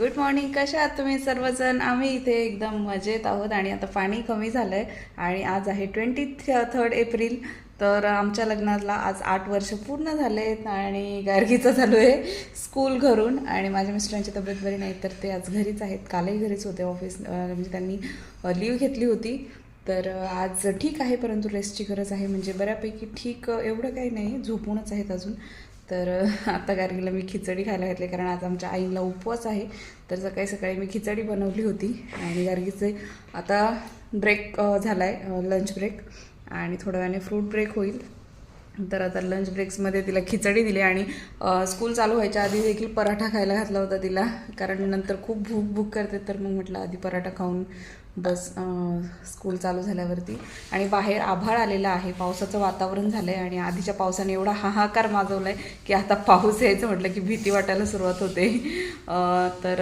Good morning कशा आहात तुम्ही सर्वजण? आम्ही इथे एकदम मजेत आहोत आणि आता पाणी कमी झालं आहे आणि आज आहे ट्वेंटी थर्ड एप्रिल तर आमच्या लग्नाला आज आठ वर्ष पूर्ण झाले आहेत आणि गार्गीचं चालू आहे स्कूल घरून. आणि माझ्या मिस्टरांची तब्येत बरी नाही तर ते आज घरीच आहेत. कालही घरीच होते ऑफिस म्हणजे त्यांनी लीव घेतली होती. तर आज ठीक आहे परंतु रेस्टची गरज आहे. म्हणजे बऱ्यापैकी ठीक एवढं काही नाही. झोपूनच आहेत अजून. तर आता गार्गीला मी खिचडी खायला घातली कारण आज आमच्या आईला उपवास आहे. तर सकाळी सकाळी मी खिचडी बनवली होती आणि गार्गीचे आता ब्रेक झाला आहे लंच ब्रेक आणि थोड्या वेळाने फ्रूट ब्रेक होईल. तर आता लंच ब्रेक्समध्ये तिला खिचडी दिली आणि स्कूल चालू व्हायच्या आधी देखील पराठा खायला घातला होता तिला. कारण नंतर खूप भूक भूक करते. तर मग म्हटलं आधी पराठा खाऊन बस स्कूल चालू झाल्यावरती. आणि बाहेर आभाळ आलेलं आहे. पावसाचं वातावरण झालं आहे आणि आधीच्या पावसाने एवढा हाहाकार माजवला आहे की आता पाऊस यायचं म्हटलं की भीती वाटायला सुरुवात होते. तर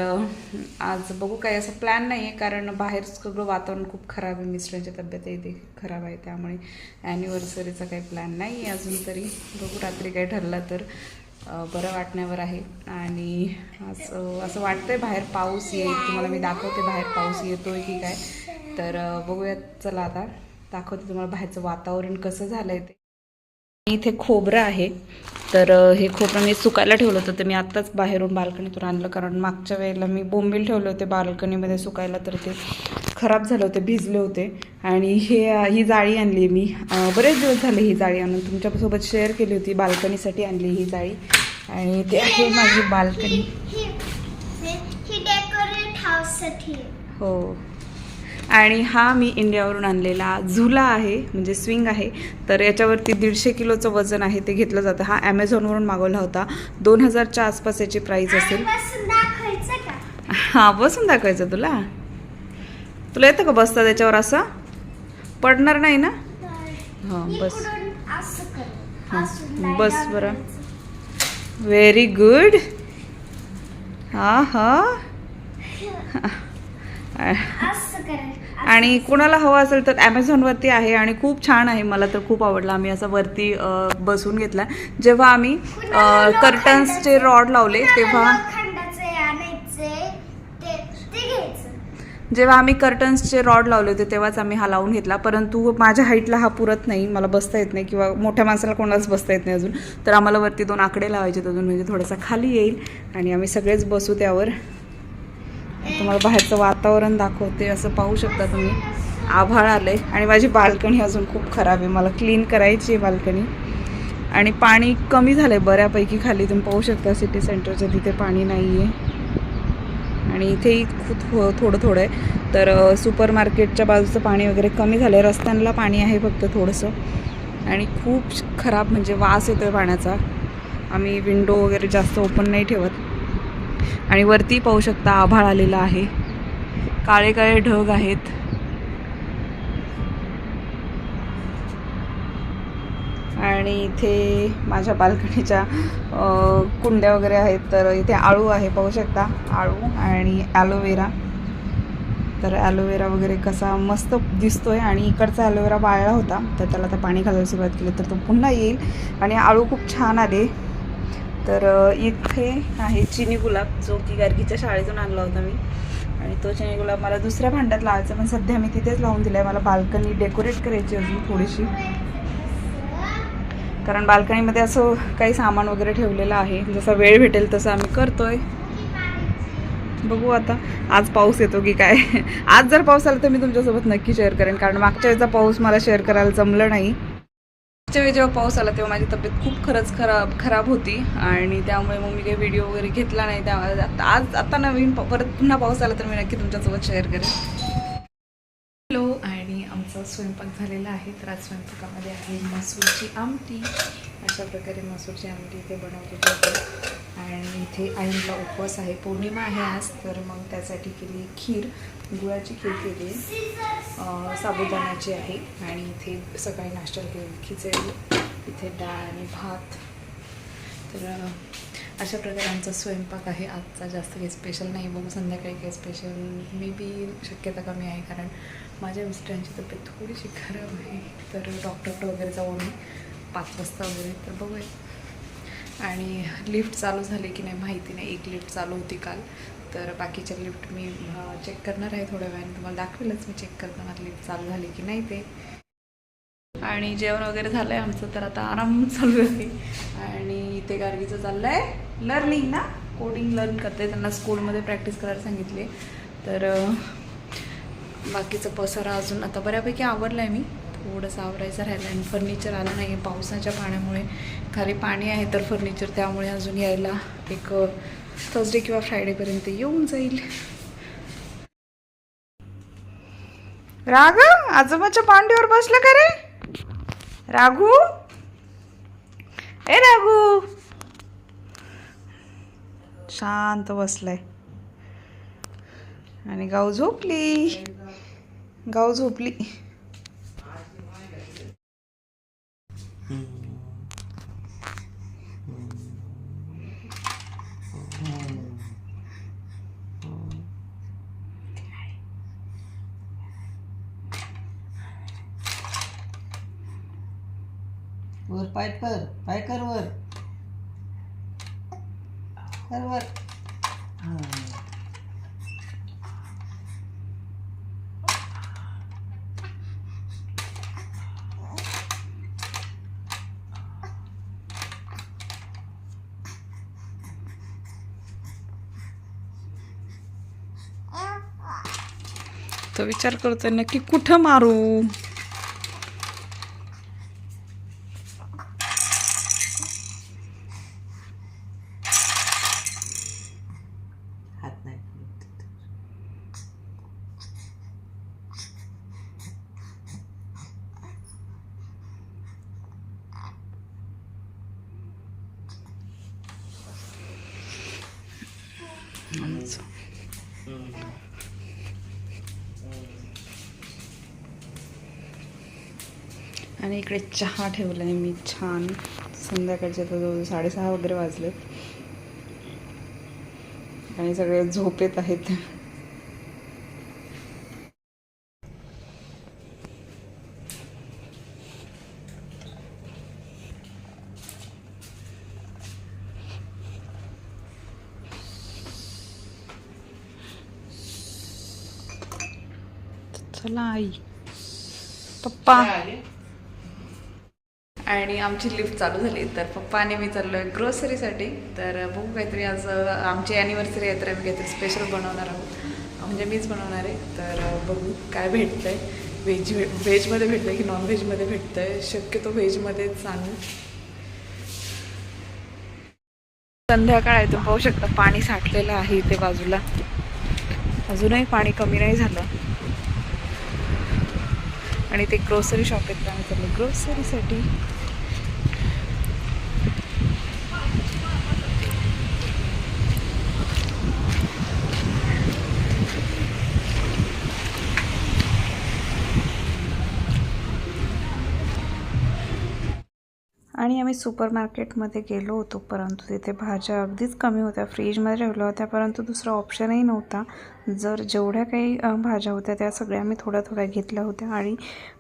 आज बघू काही असं प्लॅन नाही आहे कारण बाहेर सगळं वातावरण खूप खराब आहे. मिस्टरांची तब्येतही ते खराब आहे त्यामुळे ॲनिव्हर्सरीचा काही प्लॅन नाही आहे अजून तरी. बघू रात्री काही ठरलं तर. बरं वाटण्यावर आहे. आणि असं असं वाटतंय बाहेर पाऊस येईल. तुम्हाला मी दाखवते बाहेर पाऊस येतोय की काय. तर बघूयात. चला आता दाखवते तुम्हाला बाहेरचं वातावरण कसं झालं आहे ते. इथे खोबरं आहे. तर हे खोबरं मी सुकायला ठेवलं होतं तर मी आत्ताच बाहेरून बाल्कनीतून आणलं. कारण मागच्या वेळेला मी बोंबील ठेवले होते बाल्कनीमध्ये सुकायला तर ते खराब झाले होते भिजले होते. आणि हे ही जाळी आणली मी. बरेच दिवस झाले ही जाळी आणून. तुमच्यासोबत शेअर केली होती बाल्कनीसाठी आणली ही जाळी. आणि ते आहे माझी बाल्कनी. ही ही डेकोरेट हाऊससाठी हो आणि हा मी इंडियावरून आणलेला झुला आहे म्हणजे स्विंग आहे. तर याच्यावरती दीडशे किलोचं वजन आहे ते घेतलं जातं. हा ॲमेझॉनवरून मागवला होता. दोन हजारच्या आसपास याची प्राईस असेल. हां बसून दाखवायचं तुला. तुला येतं का बसता त्याच्यावर असं? पडणार नाही ना? हां बस. हां, बस बरं. व्हेरी गुड हां हां. आणि कोणाला हवं असेल तर ॲमेझॉनवरती आहे आणि खूप छान आहे. मला तर खूप आवडला. आम्ही असं वरती बसून घेतला. जेव्हा आम्ही कर्टन्सचे रॉड लावले तेव्हा जेव्हा आम्ही कर्टन्सचे रॉड लावले होते तेव्हाच आम्ही हा लावून घेतला. परंतु माझ्या हाईटला हा पुरत नाही. मला बसता येत नाही किंवा मोठ्या माणसाला कोणालाच बसता येत नाही अजून. तर आम्हाला वरती दोन आकडे लावायचे अजून. म्हणजे थोडासा खाली येईल. आणि आम्ही सगळेच बसू त्यावर. तुम्हाला बाहेरचं वातावरण दाखवते असं पाहू शकता तुम्ही. आभाळ आलं आहे आणि माझी बाल्कनी अजून खूप खराब आहे. मला क्लीन करायची आहे बाल्कनी. आणि पाणी कमी झालं आहे बऱ्यापैकी खाली. तुम्ही पाहू शकता सिटी सेंटरच्या तिथे पाणी नाही आहे आणि इथेही खूप थोडं थोडं आहे. तर सुपर मार्केटच्या बाजूचं पाणी वगैरे कमी झालं आहे रस्त्यांना पाणी आहे फक्त थोडंसं. आणि खूप खराब म्हणजे वास येतो आहे पाण्याचा. आम्ही विंडो वगैरे जास्त ओपन नाही ठेवत. आणि वरती पाहू शकता आभाळ आलेला आहे. काळे काळे ढग आहेत. आणि इथे माझ्या बाल्कनीच्या कुंड्या वगैरे आहेत तर इथे आळू आहे पाहू शकता. आळू आणि ॲलोवेरा तर ॲलोवेरा वगैरे कसा मस्त दिसतोय आणि इकडचा ॲलोवेरा वाळला होता तर त्याला आता पाणी घालायला सुरुवात केली तर तो पुन्हा येईल. आणि आळू खूप छान आले. तर इथे आहे चिनी गुलाब जो की गार्गीच्या शाळेतून आणला होता मी. आणि तो चिनी गुलाब मला दुसऱ्या भांड्यात लावायचा पण सध्या मी तिथेच लावून दिला आहे मला बाल्कनी डेकोरेट करायची अजून थोडीशी. कारण बाल्कनीमध्ये असं काही सामान वगैरे ठेवलेलं आहे. जसा वेळ भेटेल तसं आम्ही करतोय. बघू आता. आज पाऊस येतो की काय? आज जर पाऊस आला तर मी तुमच्यासोबत नक्की शेअर करेन. कारण मागच्या वेळेचा पाऊस मला शेअर करायला जमलं नाही. वेळी जेव्हा पाऊस आला तेव्हा माझी तब्येत खूप खरंच खराब खराब होती. आणि त्यामुळे मग मी काही व्हिडिओ वगैरे घेतला नाही. त्या आता आज आता नवीन परत पुन्हा पाऊस आला तर मी नक्की तुमच्यासोबत शेअर करेन. हॅलो आणि आमचा स्वयंपाक झालेला आहे. तर आज स्वयंपाकामध्ये आहे मसूरची आमटी. अशा प्रकारे मसूरची आमटी इथे बनवलेली आणि इथे आईंचा उपवास आहे. पौर्णिमा आहे आज तर मग त्यासाठी केली खीर. गुळाची खीर केली साबुदाण्याची आहे. आणि इथे सकाळी नाश्त्याला केली. खिचडी इथे डाळ आणि भात. तर अशा प्रकारे आमचा स्वयंपाक आहे. आजचा जास्त काही स्पेशल नाही. बघू संध्याकाळी काही स्पेशल मे बी शक्यता कमी आहे कारण माझ्या मिस्टरांची तब्येत थोडीशी खराब आहे. तर डॉक्टरकडे वगैरे जाऊन पाच वाजता वगैरे तर बघूया. आणि लिफ्ट चालू झाली की नाही माहिती नाही. एक लिफ्ट चालू होती काल. तर बाकीच्या लिफ्ट मी चेक करणार आहे थोड्या वेळाने. तुम्हाला दाखवेलच मी चेक करताना लिफ्ट चालू झाली की नाही ते. आणि जेवण वगैरे झालं आहे आमचं तर आता आराम चालू आहे. आणि इथे गार्गीचं चाललं आहे लर्निंग ना? कोडिंग लर्न करते. त्यांना स्कूलमध्ये प्रॅक्टिस करायला सांगितली. तर बाकीचं पसारा अजून आता बऱ्यापैकी आवडलं आहे मी. थोडंसं आवरायचं राहिलं आणि फर्निचर आलं नाही आहे पावसाच्या पाण्यामुळे खाली पाणी आहे तर फर्निचर त्यामुळे अजून यायला एक थर्सडे किंवा फ्रायडेपर्यंत येऊन जाईल. राग आजोबाच्या पांडीवर बसलं का रे? राघू? ए राघू! शांत बसलाय. आणि गाऊ झोपली. गाऊ झोपली. वर पाय कर पाय कर वर. कर वर हं. तो विचार करतोय नक्की कुठं मारू? हात आणि इकडे चहा ठेवला आहे मी छान. संध्याकाळचे आता जवळजवळ साडेसहा वगैरे वाजलेत. आणि सगळे झोपेत आहेत. चला आई. पप्पा. आणि आमची लिफ्ट चालू झाली. तर पप्पा आणि मी चाललो आहे ग्रोसरीसाठी तर बघू काहीतरी आज आमची ॲनिव्हर्सरी आहे तर आम्ही काहीतरी स्पेशल बनवणार आहोत. म्हणजे मीच बनवणार आहे. तर बघू काय भेटतं आहे व्हेज व्हेजमध्ये भेटतं की नॉन व्हेजमध्ये भेटतं आहे शक्यतो व्हेजमध्येच आणू. संध्याकाळ आहे तुम्ही पाहू शकता. पाणी साठलेलं आहे इथे बाजूला. अजूनही पाणी कमी नाही झालं. आणि ते ग्रोसरी शॉप आहेत. तर आम्ही चाललो ग्रोसरीसाठी आणि आम्ही सुपर मार्केटमध्ये गेलो होतो परंतु तिथे भाज्या अगदीच कमी होत्या. फ्रीजमध्ये ठेवल्या होत्या परंतु दुसरा ऑप्शनही नव्हता. जर जेवढ्या काही भाज्या होत्या त्या सगळ्या मी थोड्या थोड्या घेतल्या होत्या. आणि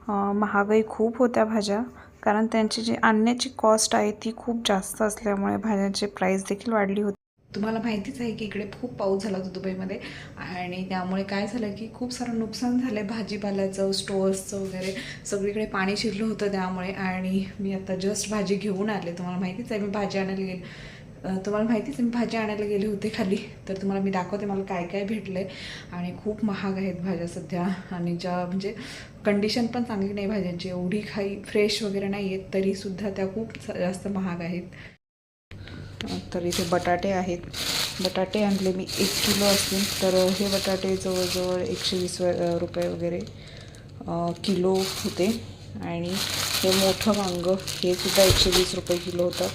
महागाई खूप होत्या भाज्या कारण त्यांची जी आणण्याची कॉस्ट आहे ती खूप जास्त असल्यामुळे भाज्यांची प्राईस देखील वाढली होती. तुम्हाला माहितीच आहे की इकडे खूप पाऊस झाला होता दुबईमध्ये. आणि त्यामुळे काय झालं की खूप सारं नुकसान झालं आहे भाजीपाल्याचं स्टोअर्सचं वगैरे. सगळीकडे पाणी शिरलं होतं त्यामुळे. आणि मी आता जस्ट भाजी घेऊन आले. तुम्हाला माहितीच आहे मी भाजी आणायला गेले. तुम्हाला माहितीच आहे मी भाजी आणायला गेले होते खाली. तर तुम्हाला मी दाखवते मला काय काय भेटलं आहे आणि खूप महाग आहेत भाज्या सध्या. आणि ज्या म्हणजे कंडिशन पण चांगली नाही भाज्यांची. एवढी काही फ्रेश वगैरे नाही आहेत तरीसुद्धा त्या खूप जास्त महाग आहेत. तर इथे बटाटे आहेत. बटाटे आणले मी एक किलो असतील तर हे बटाटे जवळजवळ एकशे वीस रुपये वगैरे किलो होते. आणि हे मोठं वांगं हे सुद्धा एकशे वीस रुपये किलो होतं.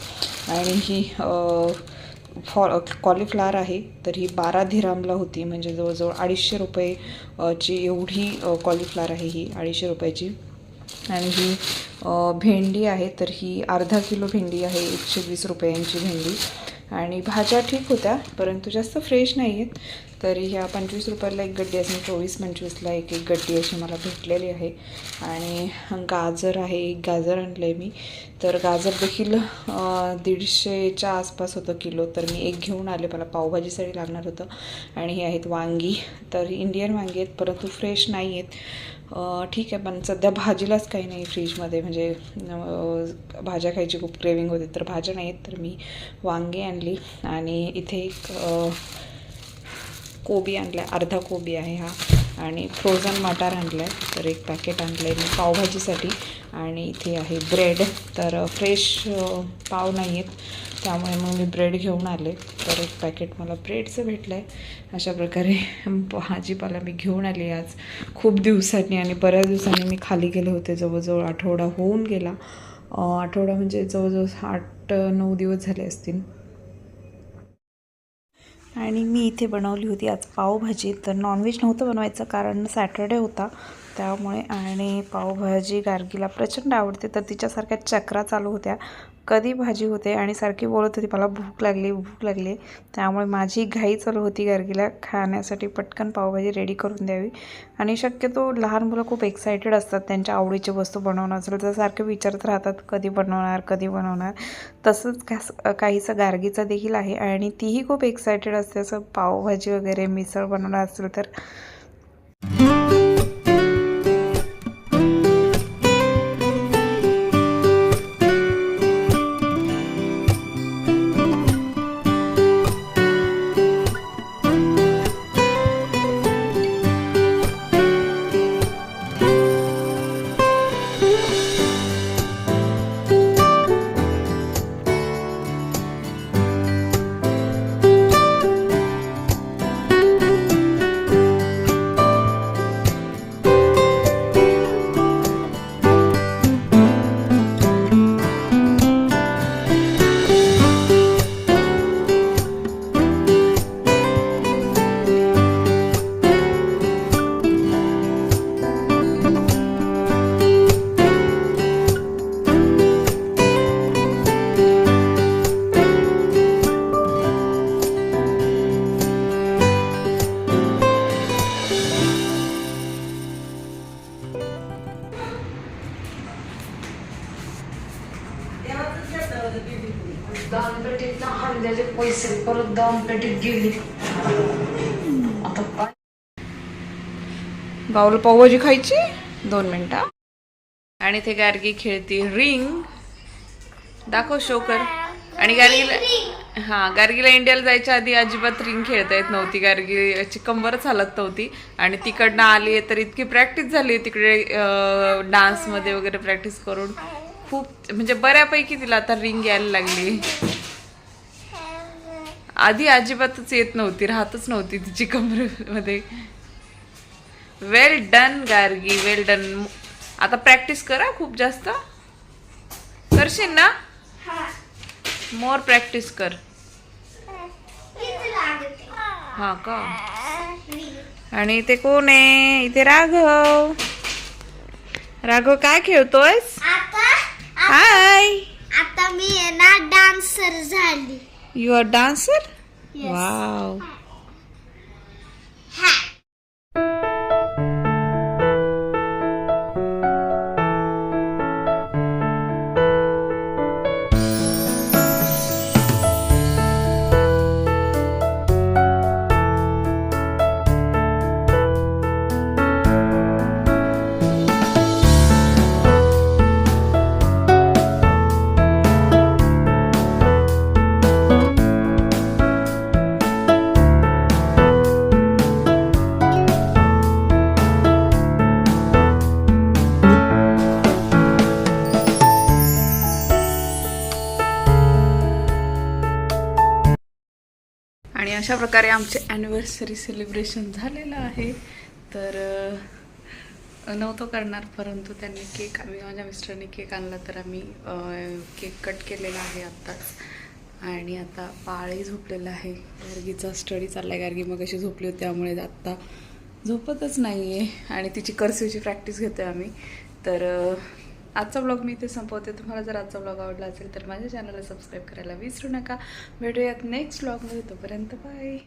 आणि ही फॉ कॉलीफ्लावर आहे तर ही बारा धिरामला होती. म्हणजे जवळजवळ अडीचशे रुपये ची एवढी कॉलीफ्लावर आहे ही अडीचशे रुपयाची. आणि ही भेंडी आहे तर ही अर्धा किलो भेंडी आहे एकशे वीस रुपयांची भेंडी. आणि भाज्या ठीक होत्या परंतु जास्त फ्रेश नाही आहेत तरी ह्या पंचवीस रुपयाला एक गड्डी असेल चोवीस पंचवीसला एक एक गड्डी अशी मला भेटलेली आहे. आणि गाजर आहे एक गाजर आणलं आहे मी. तर गाजर देखील दीडशेच्या आसपास होतं किलो. तर मी एक घेऊन आले मला पावभाजीसाठी लागणार होतं. आणि हे आहेत वांगी. तर इंडियन वांगी आहेत परंतु फ्रेश नाही आहेत ठीक आहे पण सध्या भाजीलाच काही नाही फ्रीजमध्ये. म्हणजे भाज्या खायची खूप क्रेविंग होते तर भाज्या नाही आहेत तर मी वांगे आणली. आणि इथे एक कोबी आणला आहे अर्धा कोबी आहे हा. आणि फ्रोझन मटार आणला आहे तर एक पॅकेट आणलं आहे मी पावभाजीसाठी. आणि इथे आहे ब्रेड तर फ्रेश पाव नाही आहेत त्यामुळे मग मी ब्रेड घेऊन आले. तर एक पॅकेट मला ब्रेडचं भेटलं आहे अशा प्रकारे भाजीपाला मी घेऊन आली आज. खूप दिवसांनी आणि बऱ्याच दिवसांनी मी खाली गेले होते. जवळजवळ आठवडा होऊन गेला. आठवडा म्हणजे जवळजवळ आठ नऊ दिवस झाले असतील. आणि मी इथे बनवली होती. आज पावभाजी. तर नॉनव्हेज नव्हतं बनवायचं कारण सॅटर्डे होता. त्यामुळे आणि पावभाजी गार्गीला प्रचंड आवडते. तर तिच्यासारख्या चक्रा चालू होत्या. कधी भाजी होते आणि सारखी बोलत होती मला भूक लागली भूक लागली. त्यामुळे माझी घाई चालू होती गार्गीला खाण्यासाठी. पटकन पावभाजी रेडी करून द्यावी. आणि शक्यतो लहान मुलं खूप एक्सायटेड असतात त्यांच्या आवडीची वस्तू बनवणं. असेल तर सारखे विचारत राहतात कधी बनवणार कधी बनवणार? तसंच कास काहीसं गार्गीचं देखील आहे. आणि तीही खूप एक्सायटेड असते. असं पावभाजी वगैरे मिसळ बनवणार असेल तर. आता काय? बाऊल पावभाजी खायची? दोन मिनिटं आणि ते गार्गी खेळती रिंग. दाखव शो कर. आणि गार्गीला हा गार्गीला इंडियाला जायच्या आधी अजिबात रिंग खेळता येत नव्हती. गार्गीची कंबरच हलत नव्हती. आणि तिकडनं आली तर इतकी प्रॅक्टिस झाली तिकडे डान्समध्ये वगैरे प्रॅक्टिस करून खूप म्हणजे बऱ्यापैकी तिला आता रिंग यायला लागली. आधी अजिबातच येत नव्हती राहतच नव्हती तिची कमरेमध्ये. Well done Gargi well done आता प्रॅक्टिस करा खूप जास्त. करशील ना? मोर प्रॅक्टिस कर. हा का? आणि इथे कोण आहे? इथे राघव. राघव काय खेळतोयस? आता? हाय आता मी ना डान्सर झाली. You are dancer Yes. Wow. अशा प्रकारे आमचे ॲनिव्हर्सरी सेलिब्रेशन झालेलं आहे. तर नव्हतं करणार परंतु त्यांनी केक आम्ही माझ्या मिस्टरने केक आणला तर आम्ही केक कट केलेला आहे आत्ताच. आणि आता पाळी झोपलेलं आहे. गार्गीचा स्टडी चालला आहे गार्गी मग अशी झोपली होती त्यामुळे आत्ता झोपतच नाही आहे आणि तिची कर्सिवची प्रॅक्टिस घेतो आहे आम्ही. तर आजचा ब्लॉग मी इथे संपवते. तुम्हाला जर आजचा ब्लॉग आवडला असेल तर माझ्या चॅनलला सबस्क्राईब करायला विसरू नका. भेटूयात नेक्स्ट ब्लॉगमध्ये तोपर्यंत बाय